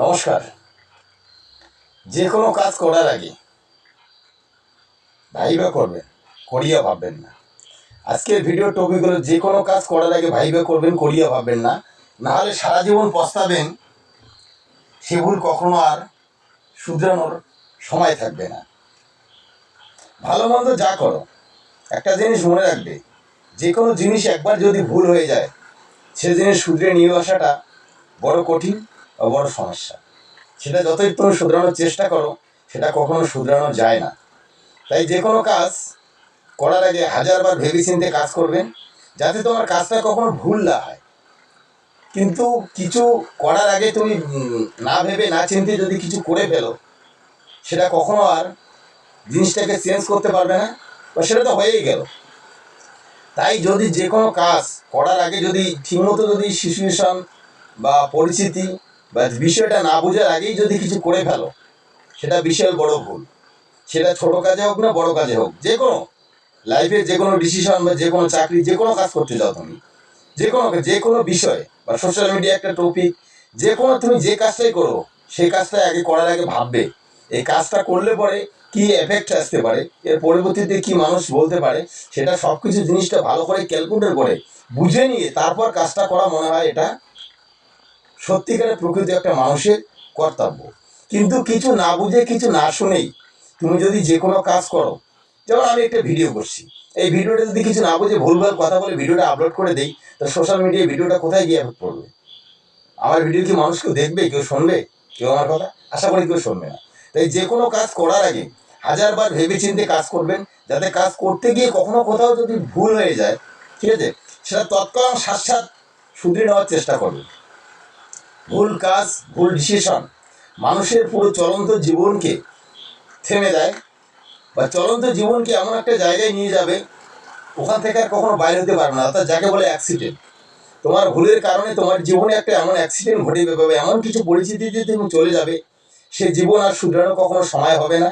নমস্কার। যে কোনো কাজ করার আগে ভাইবা করবেন, করিয়া ভাববেন না। আজকের ভিডিও টপিক হলো যে কোনো কাজ করার আগে ভাইবা করবেন, করিয়া ভাববেন না। নাহলে সারা জীবন পস্তাবেন, সে ভুল কখনো আর শুধরানোর সময় থাকবে না। ভালো মন্দ যা করো, একটা জিনিস মনে রাখবে যে কোনো জিনিস একবার যদি ভুল হয়ে যায়, সে জিনিস শুধরে নিয়ে আসাটা বড় কঠিন বড় সমস্যা। সেটা যতই তুমি শুধরানোর চেষ্টা করো, সেটা কখনো শুধরানো যায় না। তাই যে কোনো কাজ করার আগে হাজারবার ভেবেচিন্তে কাজ করবেন যাতে তোমার কাজটা কখনো ভুল না হয়। কিন্তু কিছু করার আগে তুমি না ভেবে, না চিনতে যদি কিছু করে ফেলো, সেটা কখনো আর জিনিসটাকে চেঞ্জ করতে পারবে না, বা সেটা তো হয়েই গেল। তাই যদি যে কোনো কাজ করার আগে যদি ঠিকমতো যদি সিচুয়েশন বা পরিস্থিতি বা বিষয়টা না বোঝার আগেই যদি কিছু করে ফেলো, সেটা বিশাল বড় ভুল। সেটা ছোট কাজে হোক না বড় কাজে হোক, যে কোনো লাইফের যে কোনো ডিসিশন বা যে কোনো চাকরি, যে কোনো কাজ করতে যাও তুমি। যে কোনো যে কোনো বিষয়, বা সোশ্যাল মিডিয়া একটা টপিক যে কোনো তুমি যে কাজটাই করো সেই কাজটা আগে করার আগে ভাববে। এই কাজটা করলে পরে কি এফেক্ট আসতে পারে, এর পরবর্তীতে কি মানুষ বলতে পারে, সেটা সব কিছু জিনিসটা ভালো করে ক্যালকুলেট করে বুঝে নিয়ে তারপর কাজটা করা মনে হয় এটা সত্যিকারের প্রকৃতি একটা মানুষের কর্তব্য। কিন্তু কিছু না বুঝে, কিছু না শুনেই তুমি যদি যে কোনো কাজ করো, যেমন আমি একটা ভিডিও করছি। এই ভিডিওটা যদি কিছু না বুঝে, ভুলভাল কথা বলে ভিডিওটা আপলোড করে দেই, তো সোশ্যাল মিডিয়ায় ভিডিওটা কোথায় গিয়ে এফেক্ট পড়বে আমার ভিডিও কি মানুষ কেউ দেখবে, কেউ শুনবে? কেউ আমার কথা? আশা করি কেউ শুনবে না। তাই যে কোনো কাজ করার আগে হাজারবার ভেবে চিন্তে কাজ করবেন, যাতে কাজ করতে গিয়ে কখনো কোথাও যদি ভুল হয়ে যায়, ঠিক আছে? সেটা তৎকালীন সাক্ষাৎ শুধরে নেওয়ার চেষ্টা করবেন। ভুল কাজ, ভুল ডিসিশন মানুষের পুরো চলন্ত জীবনকে থেমে দেয় বা চলন্ত জীবনকে এমন একটা জায়গায় নিয়ে যাবে, ওখান থেকে আর কখনো বাইরে হতে পারবে না, অর্থাৎ যাকে বলে অ্যাক্সিডেন্ট তোমার ভুলের কারণে তোমার জীবনে একটা এমন অ্যাক্সিডেন্ট ঘটে যাবে এমন কিছু পরিস্থিতিতে তুমি চলে যাবে, সে জীবন আর শুধরানো কখনো সময় হবে না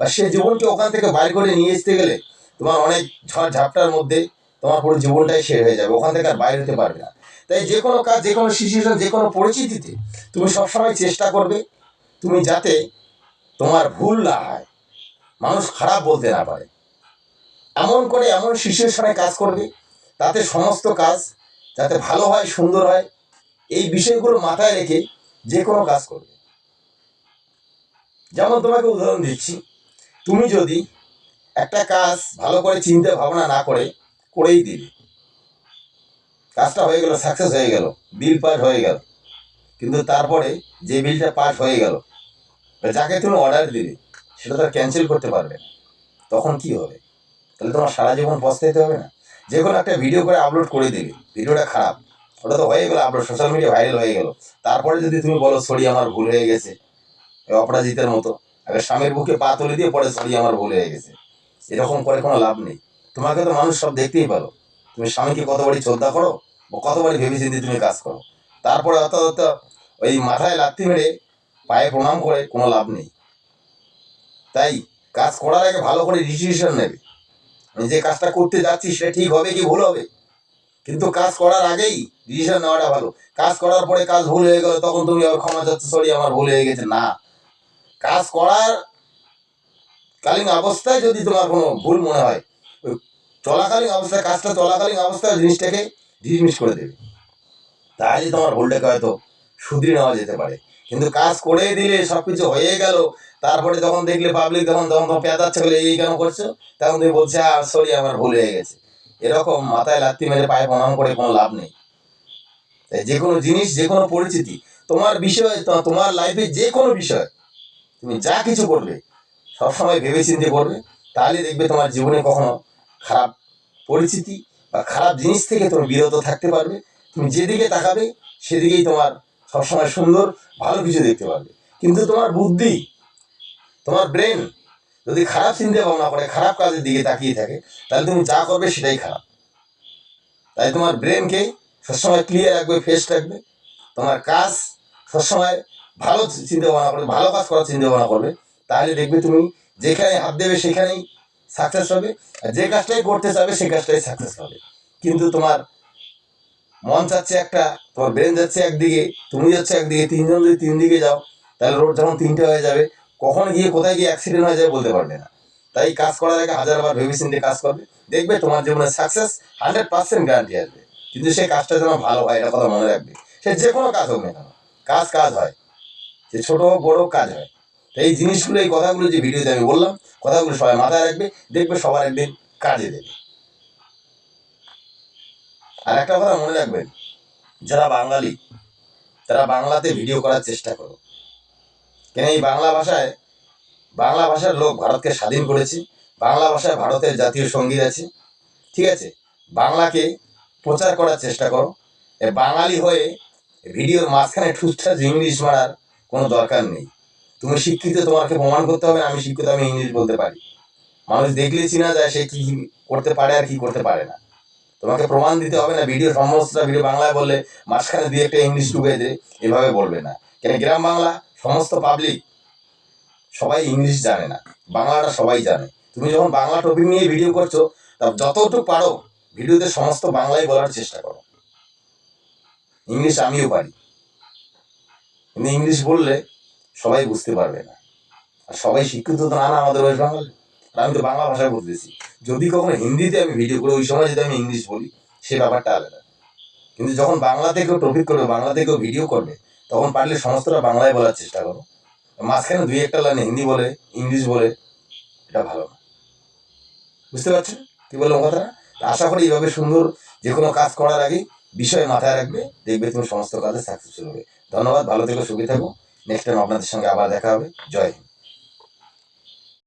বা সে জীবনকে ওখান থেকে বাইর করে নিয়ে আসতে গেলে তোমার অনেক ঝড় ঝাপটার মধ্যে তোমার পুরো জীবনটাই শেষ হয়ে যাবে, ওখান থেকে আর বাইরে হতে পারবে না। তাই যে কোনো কাজ, যে কোনো সিচুয়েশন, যে কোনো পরিস্থিতিতে তুমি সবসময় চেষ্টা করবে, তুমি যাতে তোমার ভুল না হয়। মানুষ খারাপ বলতে না পারে। এমন করে এমন সিচুয়েশনে কাজ করবে, তাতে সমস্ত কাজ যাতে ভালো হয়, সুন্দর হয়, এই বিষয়গুলো মাথায় রেখে যে কোনো কাজ করবে। যেমন তোমাকে উদাহরণ দিচ্ছি, তুমি যদি একটা কাজ ভালো করে চিন্তা ভাবনা না করে, করেই দিলে কাজটা হয়ে গেল সাকসেস হয়ে গেল বিল পাস হয়ে গেল। কিন্তু তারপরে যে বিলটা পাস হয়ে গেল যাকে তুমি অর্ডার দিলে, সেটা তো ক্যান্সেল করতে পারবে না। তখন কি হবে? তাহলে তোমার সারা জীবন পস্তাইতে হবে না? যে কোনো একটা ভিডিও করে আপলোড করে দিলে ভিডিওটা খারাপ। ওটা তো হয়ে গেলো আপলোড সোশ্যাল মিডিয়া ভাইরাল হয়ে গেল। তারপরে যদি তুমি বলো সরি আমার ভুল হয়ে গেছে। অপরাজিতের মতো। আগে স্বামীর বুকে পা তুলে দিয়ে পরে সরি আমার ভুল হয়ে গেছে। এরকম করে কোনো লাভ নেই। তোমাকে তো মানুষ সব দেখতেই পারো। তুমি স্বামীকে কতবারই শ্রদ্ধা করো? কতবারই ভেবে চিন্তে তুমি কাজ করো? তারপরে অর্থাৎ ওই মাথায় লাত্তি মেরে পায়ে প্রণাম করে কোনো লাভ নেই। তাই কাজ করার আগে ভালো করে ডিসিশন নেবে। আমি যে কাজটা করতে যাচ্ছি সেটা ঠিক হবে কি ভুল হবে? কিন্তু কাজ করার আগেই ডিসিশন নেওয়াটা ভালো। কাজ করার পরে কাজ ভুল হয়ে গেল তখন তুমি আবার ক্ষমা চাচ্ছ, সরি, আমার ভুল হয়ে গেছে। না। কাজ করার কালীন অবস্থায় যদি তোমার কোনো ভুল মনে হয় চলাকালীন অবস্থায়, কাজটা চলাকালীন অবস্থায় জিনিসটাকে ডিসমিস করে দেবে। তাহলে তোমার ভুলটাকে হয়তো শুধরে নেওয়া যেতে পারে। কিন্তু কাজ করে দিলে সব কিছু হয়ে গেল, তারপরে যখন দেখলে পাবলিক তখন তখন তোমার পেঁদাচ্ছে বলে, এই কেন করছ? তখন তুমি বলছে, আর সরি আমার ভুল হয়ে গেছে। এরকম মাথায় লাত্তি মেরে পায়ে প্রণাম করে কোনো লাভ নেই। তাই যে কোনো জিনিস, যে কোনো পরিস্থিতি তোমার বিষয়, তোমার লাইফে যে কোনো বিষয়, তুমি যা কিছু করবে, সবসময় ভেবে চিন্তে করবে, তাহলে দেখবে তোমার জীবনে কখনো খারাপ পরিস্থিতি বা খারাপ জিনিস থেকে তুমি বিরত থাকতে পারবে। তুমি যেদিকে তাকাবে, সেদিকেই তোমার সবসময় সুন্দর, ভালো কিছু দেখতে পারবে কিন্তু তোমার বুদ্ধি, তোমার ব্রেন যদি খারাপ চিন্তা ভাবনা করে, খারাপ কাজের দিকে তাকিয়ে থাকে, তাহলে তুমি যা করবে সেটাই খারাপ। তাই তোমার ব্রেনকে সবসময় ক্লিয়ার রাখবে, ফ্রেশ রাখবে। তোমার কাজ সবসময় ভালো চিন্তা ভাবনা করবে ভালো কাজ করার চিন্তা ভাবনা করবে। তাহলে দেখবে তুমি যেখানে হাত দেবে, সেখানেই সাকসেস হবে, আর যে কাজটাই করতে চাবে সেই কাজটাই সাকসেস হবে। কিন্তু তোমার মন চাচ্ছে একটা, তোমার ব্রেন যাচ্ছে একদিকে, তুমি যাচ্ছে একদিকে, তিনজন যদি তিন দিকে যাও, তাহলে রোড যখন তিনটে হয়ে যাবে, কখন গিয়ে কোথায় গিয়ে অ্যাক্সিডেন্ট হয়ে যাবে বলতে পারবে না। তাই কাজ করার আগে হাজারবার ভেবে চিন্তে কাজ করবে, দেখবে তোমার জীবনে সাকসেস হান্ড্রেড পার্সেন্ট গ্যারান্টি আসবে। কিন্তু সেই কাজটা যেন ভালো হয়, এটা কথা মনে রাখবে। সে যে কোনো কাজ হোক না কাজ কাজ হয়। সে ছোট হোক, বড় কাজ হয়। এই জিনিসগুলো, এই কথাগুলো যে ভিডিওতে আমি বললাম, কথাগুলো সবাই মাথায় রাখবে, দেখবে সবার একদিন কাজে দেবে। আর একটা কথা মনে রাখবেন, যারা বাঙালি, তারা বাংলাতে ভিডিও করার চেষ্টা করো। কেন এই বাংলা ভাষায়, বাংলা ভাষার লোক ভারতকে স্বাধীন করেছে, বাংলা ভাষায় ভারতের জাতীয় সংগীত আছে, ঠিক আছে? বাংলাকে প্রচার করার চেষ্টা করো। বাঙালি হয়ে ভিডিওর মাঝখানে ঠুসঠাস ইংলিশ মারার কোনো দরকার নেই। তুমি শিক্ষিত, তোমাকে প্রমাণ করতে হবে, আমি শিক্ষিত, আমি ইংলিশ বলতে পারি। মানুষ দেখলে চিনা যায় সে কি করতে পারে আর কি করতে পারে না। তোমাকে প্রমাণ দিতে হবে না, ভিডিও সমস্তটা, ভিডিও বাংলায় বললে মাঝখানে দিয়ে একটা ইংলিশ ঢুকে দে এভাবে বলবে না। কেন গ্রাম বাংলা, সমস্ত পাবলিক সবাই ইংলিশ জানে না, বাংলাটা সবাই জানে। তুমি যখন বাংলা টপিক নিয়ে ভিডিও করছ, তা যতটুকু পারো ভিডিওতে সমস্ত বাংলাই বলার চেষ্টা করো। ইংলিশ আমিও পারি। কিন্তু ইংলিশ বললে সবাই বুঝতে পারবে না। আর সবাই শিক্ষিত তো না না, আমাদের ওয়েস্ট বেঙ্গলে। আমি তো বাংলা ভাষায় বলতেছি যদি কখনো হিন্দিতে আমি ভিডিও করি, ওই সময় যদি আমি ইংলিশ বলি, সে ব্যাপারটা আলাদা। কিন্তু যখন বাংলা থেকেও টপিক করবে, বাংলা থেকেও ভিডিও করবে, তখন পারলে সমস্তটা বাংলায় বলার চেষ্টা করো। মাঝখানে দুই একটা লাইন হিন্দি বলে, ইংলিশ বলে, এটা ভালো না। বুঝতে পারছেন কি বললাম কথাটা? আশা করি এইভাবে সুন্দর যে কোনো কাজ করার আগে বিষয় মাথায় রাখবে, দেখবে তুমি সমস্ত কাজে সাকসেসফুল হবে। ধন্যবাদ, ভালো থেকো, সুখী থাকো। নেক্সট টাইম আপনাদের সঙ্গে আবার দেখা হবে। জয় হিন্দ।